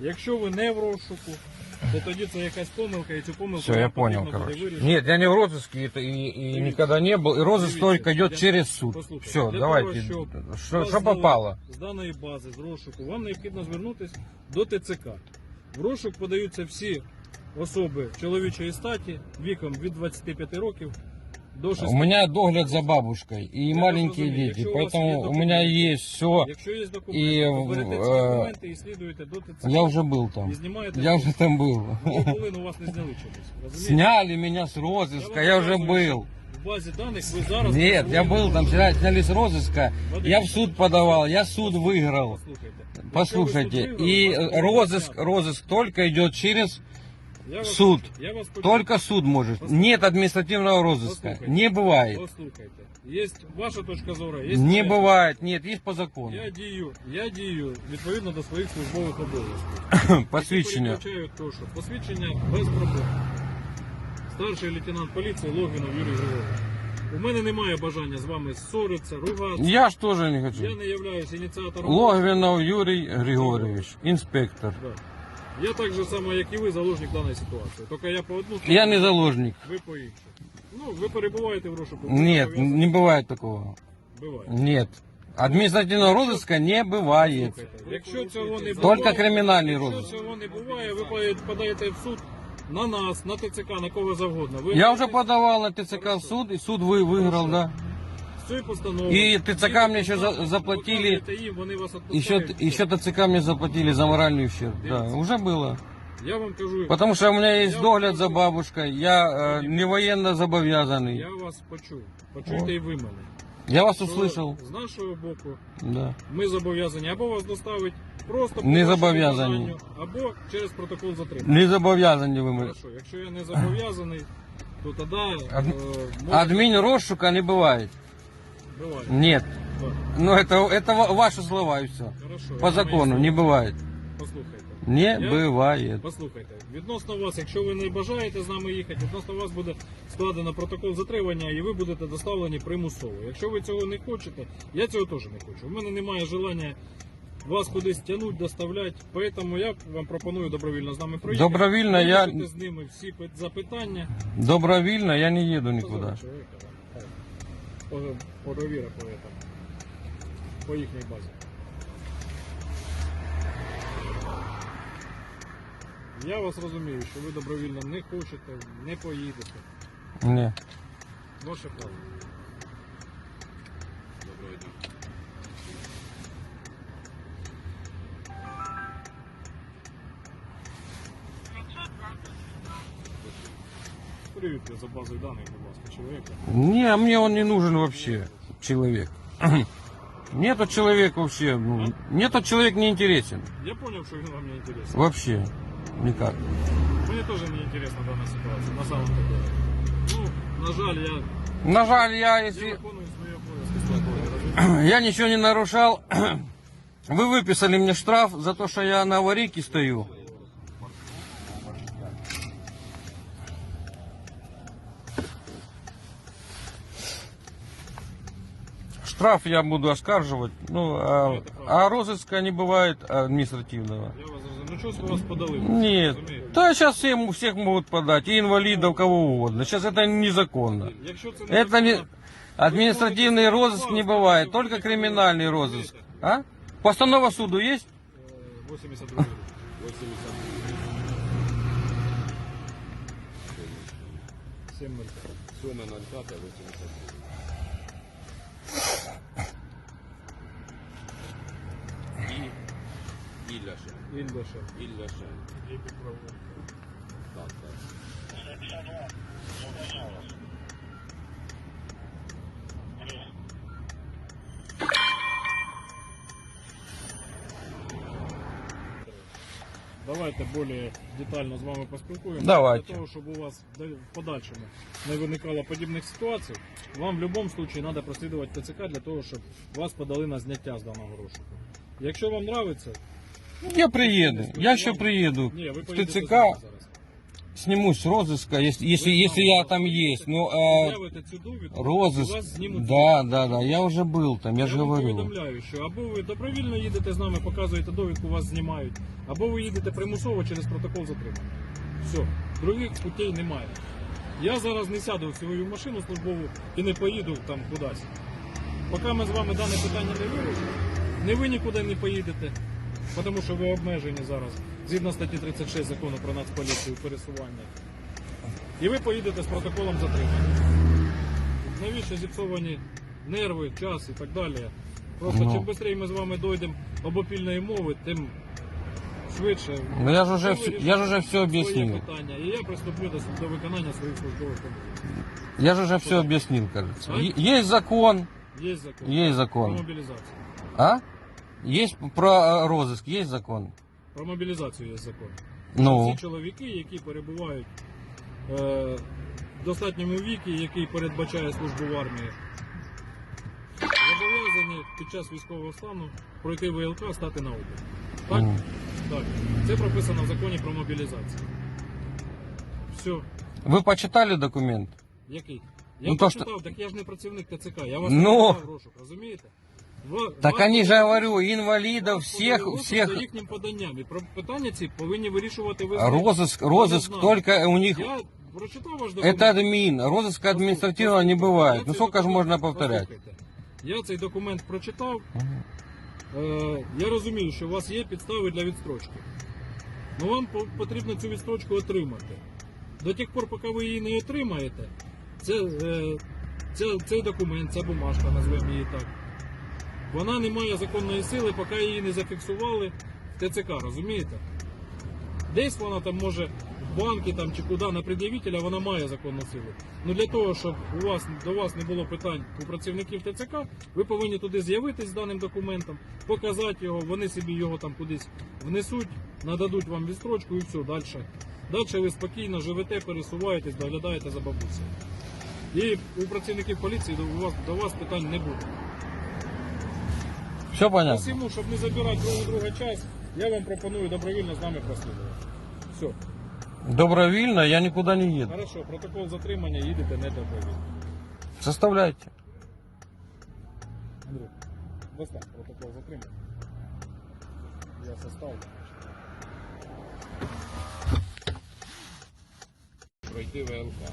Якщо ви не в розшуку, то тоді це якась помилка, і цю помилку Все, я вам понял, потрібно буде короче. вирішити. Нет, я не в розыске это и, и Дивіться. никогда не был. И розыск Дивіться, только идет для- через суд. Послухайте, Все, для давайте. того, щоб Что, вас что зняли попало? З даної бази, з розшуку, вам необхідно звернутися до ТЦК. В розшук подаються всі особи чоловічої статі віком від 25 років до 60. У меня догляд за бабушкой и Я маленькие разумею, дети, якщо у вас є поэтому у меня документи, есть все. Якщо є І, документи, то берете ці е, документи і слідуєте до ТЦК. Я уже был І там. знімаєте. Я уже там был. Ну, коли у вас не зняли чомусь. Розумієте? Сняли меня с Я розыска, вам я уже показую, был. що В базі даних ви зараз... Нет, я был там, вчера сняли с розыска. Смотрите. Я в суд подавал, я суд выиграл. Послухайте. Послушайте, Якщо ви суд и виграли, э, вас розыск, зняли. розыск только идет через Я вас суд. почув, Я вас почув. Только суд может. Послушайте. Нет административного розыска. Послушайте. Не бывает. Послухайте. Є ваша точка зору, є Не моя. бывает. Нет, есть по закону. Я дію, я дію відповідно до своїх службових обов'язків. Посвідчення. Які передбачають то, що посвідчення без проблем. Старший лейтенант поліції Логвінов Юрій Григорович. У мене немає бажання з вами ссоритися, ругатися. Я ж тоже не Я хочу. не являюсь ініціатором. Логвинов Юрий Григорьевич, инспектор. Да. Я так же само, як і ви, заложник даної ситуації. Тільки я по одну Я не сторону, заложник. Ви по іншу. Ну, ви перебуваєте в розшуку. ви Нет, зобов'язані. не бывает такого. Буває. Нет. Административного розыска не бывает. Слухайте, якщо цього не Только буває, кримінальний якщо розыск. цього не буває, ви подаєте в суд на нас, на ТЦК, на кого завгодно. Ви Я уже подавал на ТЦК в суд, и суд вы выиграл, да. з цією постановою. І ТЦК ви мені ще за- заплатили. показуєте їм, вони вас Еще, відпускають. еще ТЦК мне заплатили за моральный ущерб. Да, уже было. Я вам кажу, Потому что у меня есть Я догляд вам за кажу. бабушкой, я э, не военно зобов'язаний. я вас почув. Почуйте і ви мене. Я вас Що услышал. З нашого боку Да. ми зобов'язані або вас доставити просто по Не вашому зобов'язані. бажанню, або через протокол затримання. Не зобов'язані ви мене. Хорошо, якщо я не зобов'язаний, то тоді Ад- е, може- Админ розшука не бывает. Буває. Нет. Так, Ну это, это ва- ваши слова и все. Хорошо. По я закону маю не бывает. Послухайте. Не Я- бывает. Послухайте, відносно вас, якщо ви не бажаєте з нами їхати, відносно вас буде складено протокол затримання і ви будете доставлені примусово. Якщо ви цього не хочете, я цього теж не хочу. У мене немає желання вас кудись тягнути, доставляти, тому я вам пропоную добровільно з нами проїхати. Добровільно я- Вирішити з ними всі пи- запитання. Добровольно я не еду никуда. Так. По, по їхній базі. Я вас розумію, що ви добровільно не хочете, не поїдете. Ні. Ваше право. Доброго дня. Перевірте за базою даних, будь ласка, чоловіка. Не, мне он не нужен вообще, человек. Мне этот человек вообще, ну, мне этот человек не интересен. Я зрозумів, що він вам не інтересний. Вообще. Никак. Мені теж не інтересна дана ситуація, на самом деле. Ну, на жаль, я, На жаль, я, я если виконую свої обов'язки службові, розумієте? я ничего не нарушал, вы выписали мне штраф за то, что я на аварийке стою. Штраф я буду оскаржувати. Ну, а, а розыска не бывает административного. Я вас розумію. Ну чого ж ви вас подали? Ні. Розумієте? Та зараз всім, всіх можуть подати, і кого угодно. Сейчас это незаконно. Это не... адміністративний розыск не бывает, только криминальный розыск. А? Постанова суду есть? 82 7 0 7 0 Ілляша, Ілляшин. ілляша, Так, так. Давайте более детально з вами поспілкуємося. Давайте. Для того, щоб у вас в подальшому не виникало подібних ситуацій, вам в будь-якому випадку треба прослідувати ТЦК для того, щоб вас подали на зняття з даного розшуку. Якщо вам подобається, Я приеду. Я еще приеду ні, ви в поїдете ТЦК. з нами зараз. снимусь с розыска, если, если, если я там есть. Ну, а, З'явите цю довідку, розыск. і вас знімуть. Да, да, да, я уже был там, я же вам говорю. повідомляю, що або ви добровільно їдете з нами, показуєте довідку, вас знімають, або ви їдете примусово через протокол затримання. Все, других путей немає. Я зараз не сяду в свою машину службову і не поїду там кудись. Поки ми з вами дане питання не вирішимо, не ви нікуди не поїдете, тому що ви обмежені зараз згідно статті 36 закону про нацполіцію пересування. І ви поїдете з протоколом затримання. Навіщо зіпсовані нерви, час і так далі. Просто Ну. чим швидше ми з вами дойдемо обопільної мови, тим швидше. Ну я же уже, ви всё- вирішите я же уже все своє объяснил. питання. І я приступлю до, до виконання своїх службових обов'язків. Я же уже все объяснил, кажется. А? Е- Есть закон, Є закон. есть Про закон. мобілізацію. А? Есть про э, розыск, есть закон. Про мобілізацію є закон. Ну, Всі чоловіки, які перебувають е, в достатньому вікі, який передбачає службу в армії, зобов'язані під час військового стану пройти ВЛК, стати на облік. Так? Мгм. Так. Це прописано в законі про мобілізацію. Все. вы почитали документ? Який? Я Ну, то, почитав, так я ж не працівник ТЦК, я вас Ну. не в розшук, розумієте? Ва- Так вас они же, подали- говорю, инвалидов, вас всех, подали в розшук всех. За їхнім поданням. І про питання ці повинні вирішувати ви. Розыск, Я розыск знаю. только у них. Я прочитав ваш документ. Это админ, розыска административного не бывает. Ну сколько же можно повторять? Послухайте, Я цей документ прочитав. Мгм. Е, я розумію, що у вас є підстави для відстрочки. Ну вам по- потрібно цю відстрочку отримати. До тих пор, поки ви її не отримаєте, це, е, це, цей документ, ця бумажка, назвемо її так. вона не має законної сили, поки її не зафіксували в ТЦК, розумієте? Десь вона там може в банки там, чи куди на пред'явителя вона має законну силу. Ну для того, щоб у вас, до вас не було питань у працівників ТЦК, ви повинні туди з'явитись з даним документом, показати його, вони собі його там кудись внесуть, нададуть вам відстрочку і все, далі. Далі ви спокійно живете, пересуваєтесь, доглядаєте за бабусею. І у працівників поліції до вас, до вас питань не буде. Все понятно. Посему, щоб не забирати друг у друга час, я вам пропоную добровільно з нами прослідувати. Все. Добровольно я никуда не еду. Хорошо, протокол затримання їдете не добровільно. Составляйте. Андрій, достань протокол затримання. Я составлю. Пройти ВЛК.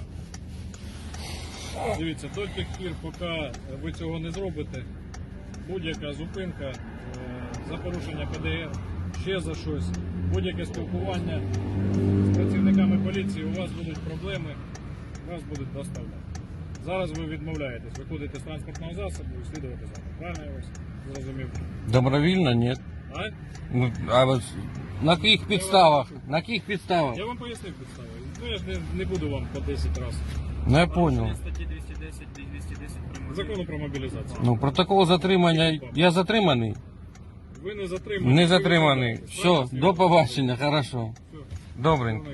Дивіться, до тих пір, поки ви цього не зробите, будь-яка зупинка е, за порушення ПДР, ще за щось, будь-яке спілкування з працівниками поліції, у вас будуть проблеми, вас будуть доставляти. Зараз ви відмовляєтесь, виходите з транспортного засобу і слідувати за ним. Правильно я вас зрозумів? Добровольно нет. А? Ну, а вот на каких підставах? На каких підставах? Я вам пояснив підстави. Ну я ж не, не буду вам по 10 разів. Ну я понял. статті 210 210 прямо. Закону про мобілізацію. Ну, протокол затримання. Я затриманий? Ви не затримані. Не затриманий. Все, до побачення, хорошо. Добренько.